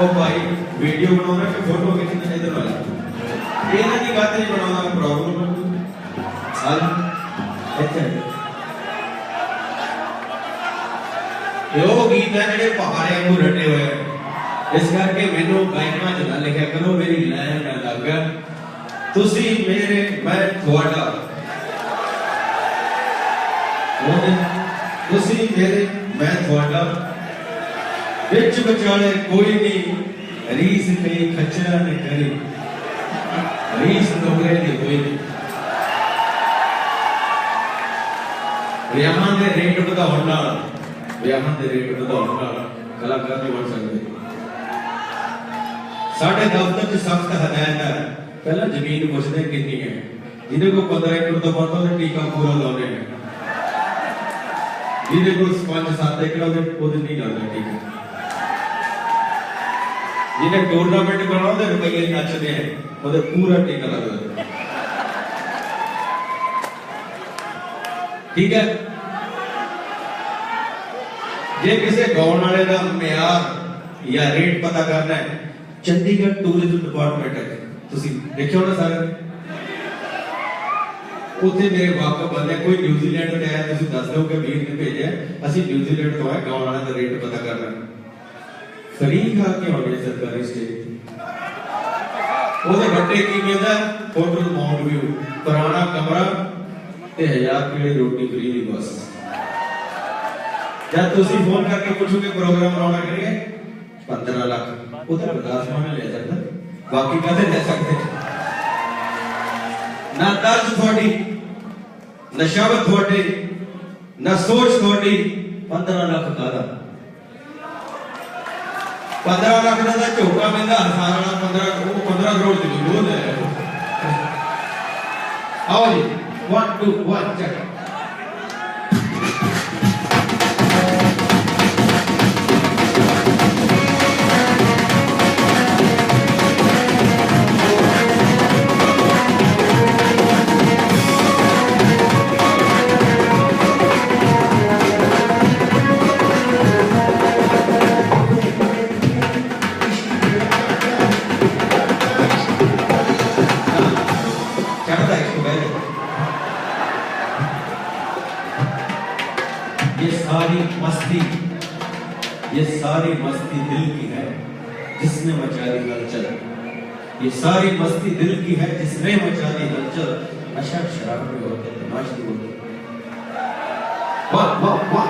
ਉਹ ਭਾਈ ਵੀਡੀਓ ਬਣਾਉਣਾ ਕਿ ਫੋਟੋ ਖਿੱਚਣਾ ਇਧਰ ਆ ਜਾ। ਇਹਨਾਂ ਦੀ ਗੱਲ ਨਹੀਂ ਬਣਾਉਣਾ ਪ੍ਰੋਬਲਮ ਹਾਲ ਇੱਥੇ ਇਹ ਉਹ ਗੀਤ ਹੈ ਜਿਹੜੇ ਪਹਾੜਿਆਂ ਨੂੰ ਰਟੇ ਹੋਏ ਆ। ਇਸ ਕਰਕੇ ਮੈਨੂੰ ਗਾਇਕਾਂ ਚ ਨਾ ਲਿਖਿਆ ਕਰੋ, ਮੇਰੀ ਲਾਈਨ ਨਾ ਲੱਗਾ ਤੁਸੀਂ ਮੇਰੇ, ਮੈਂ ਤੁਹਾਡਾ। ਉਹਦੇ ਤੁਸੀਂ ਮੇਰੇ, ਮੈਂ ਤੁਹਾਡਾ। ਵਿੱਚ ਵਿਚਾਲੇ ਕੋਈ ਨਹੀਂ ਰੀਸ ਕਈ ਖੱਚਰਾ ਨੇ ਕਰੀ ਰੀਸ ਨੋਗਰੇ ਦੀ ਹੋਈ ਨਹੀਂ। ਵਿਆਹਾਂ ਦੇ ਰੇਟ ਵਧਾਉਣ ਨਾਲ, ਵਿਆਹਾਂ ਦੇ ਰੇਟ ਵਧਾਉਣ ਨਾਲ ਕਲਾਕਾਰ ਨਹੀਂ ਬਣ ਸਕਦੇ। ਸਾਡੇ ਦਫ਼ਤਰ 'ਚ ਸਖਤ ਹਦਾਇਤ ਹੈ ਪਹਿਲਾਂ ਜ਼ਮੀਨ ਪੁੱਛਦੇ ਕਿੰਨੀ ਹੈ। ਜਿਹਦੇ ਕੋਲ 15 ਏਕੜ ਤੋਂ ਵੱਧ ਉਹਨੇ ਟੀਕਾ ਪੂਰਾ ਲਾਉਣੇ ਨੇ। ਜਿਹਦੇ ਕੋਲ 5-7 ਏਕੜ ਉਹਦੇ ਉਹਦੇ ਨਹੀਂ ਲੱਗਦਾ ਟੀਕਾ। ਜਿਹਨੇ ਟੂਰਨਾਮੈਂਟ ਬਣਾਉਂਦੇ ਰੁਪਈਏ ਨੱਚਦੇ ਆ? ਉਹਦੇ ਪੂਰਾ ਟੀਕਾ ਲੱਗਦਾ ਠੀਕ ਹੈ? ਜੇ ਕਿਸੇ ਗਾਉਣ ਵਾਲੇ ਦਾ ਮਿਆਰ ਜਾਂ ਰੇਟ ਪਤਾ ਕਰਨਾ ਹੈ, ਚੰਡੀਗੜ੍ਹ ਟੂਰਿਜ਼ਮ ਡਿਪਾਰਟਮੈਂਟ ਹੈ। ਤੁਸੀਂ ਦੇਖਿਓ ਨਾ? ਸਾਰੇ ਉੱਥੇ ਮੇਰੇ ਵਾਕਫ ਬੰਦੇ, ਕੋਈ ਨਿਊਜ਼ੀਲੈਂਡ ਤੋਂ ਆਇਆ ਤੁਸੀਂ ਦੱਸ ਦਿਓ ਕਿ ਵੀਰ ਨੇ ਭੇਜਿਆ ਅਸੀਂ ਨਿਊਜ਼ੀਲੈਂਡ ਤੋਂ ਆਏ ਗਾਉਣ ਵਾਲੇ ਦਾ ਰੇਟ ਪਤਾ ਕਰਨਾ ਫਰੀ ਖਾ ਕੇ ਆਉਂਦੇ ਸਰਕਾਰੀ ਸਟੇਜ ਉਹਦੇ ਵੱਡੇ ਕੀ ਕਹਿੰਦਾ ਹੋਟਲ ਮਾਉਂਟ ਵਿਊ ਪੁਰਾਣਾ ਕਮਰਾ ਤੇ 1000 ਰੁਪਏ ਦੀ ਰੋਟੀ ਫਰੀ ਦੀ ਬਸ ਜਦ ਤੁਸੀਂ ਫੋਨ ਕਰਕੇ ਪੁੱਛੋਗੇ ਪ੍ਰੋਗਰਾਮ ਬਣਾਉਣਾ ਕਰੀਏ 15 ਲੱਖ ਉਹ ਤਾਂ ਪ੍ਰਕਾਸ਼ ਮਾਨ ਲੈ ਸਕਦਾ ਬਾਕੀ ਕਦੇ ਲੈ ਸਕਦੇ ਨਾ ਤਰਜ ਤੁਹਾਡੀ ਨਾ ਸ਼ਬਦ ਤੁਹਾਡੇ ਨਾ ਸੋਚ ਤੁਹਾਡੀ 15 ਲੱਖ ਕਾਦਾ 15 ਲੱਖ ਦਾ ਤਾਂ ਝੋਕਾ ਪੈਂਦਾ ਹਜ਼ਾਰ ਵਾਲਾ 15 ਉਹ 15 ਕਰੋੜ ਦੀ ਲੋਨ ਹੈ ਆਓ ਜੀ 1 2 1 ਚੱਕ یہ ساری مستی، یہ ساری مستی دل کی ہے جس نے مچاری ہلچل یہ ساری مستی دل کی ہے جس نے مچاری ہلچل اشک شراب میں ہوتے تماش ہوتے واہ واہ واہ۔